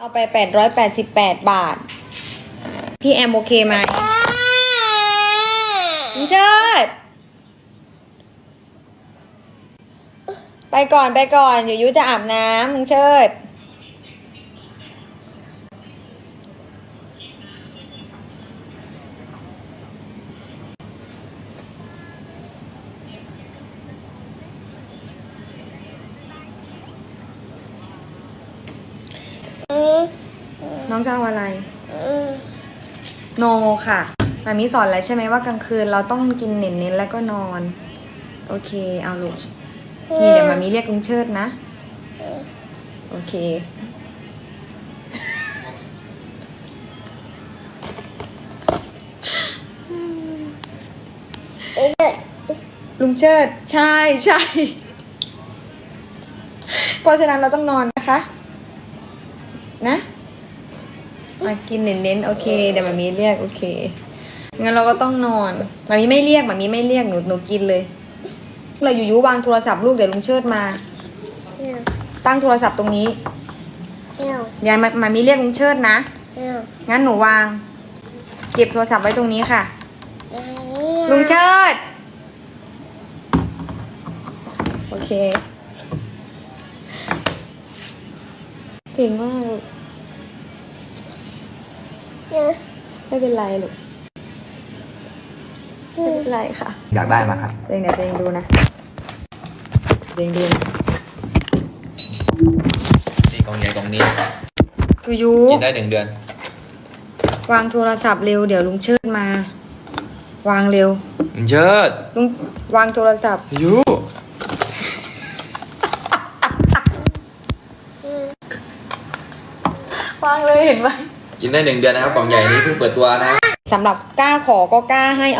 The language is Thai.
เอาไปแปดร้อยแปดสิบแปดบาท พี่แอมโอเคไหมลุงเชิด ไปก่อนไปก่อน อยู่ยุจะอาบน้ำลุงเชิด น้องจะเอาอะไร โนค่ะมามิสอนแล้วใช่ไหมว่ากลางคืนเราต้องกินเน้นๆแล้วก็นอน โอเค เอาลูก นี่เดี๋ยวมามิเรียกลุงเชิดนะ โอเค ลุงเชิด ใช่ใช่เพราะฉะนั้นเราต้องนอนนะคะ นะ มากินเน้นๆโอเค เดี๋ยวมามีเรียกโอเค งั้นเราก็ต้องนอนมามีไม่เรียกมามีไม่เรียกหนูหนูกินเลย เราอยู่ยุวางโทรศัพท์ลูกเดี๋ยวลุงเชิดมา ตั้งโทรศัพท์ตรงนี้ยายมามามีเรียกลุงเชิดนะงั้นหนูวาง เก็บโทรศัพท์ไว้ตรงนี้ค่ะ ลุงเชิด โอเคเก่งมากลูก ไม่เป็นไรลูกไม่เป็นไรค่ะอยากได้มาครับเดี๋ยวเดี๋ยวตัวเองดูนะตัวเองดูนะนี่กล่องใหญ่กล่องนี้ยูยูกินได้หนึ่งเดือน วางโทรศัพท์เร็วเดี๋ยวลุงเชิดมา วางเร็วเชิดลุงวางโทรศัพท์ยูวางเลยเห็นไหม กินได้หนึ่งเดือนนะครับกล่องใหญ่นี้เพิ่งเปิดตัวนะครับ สำหรับกล้าขอก็กล้าให้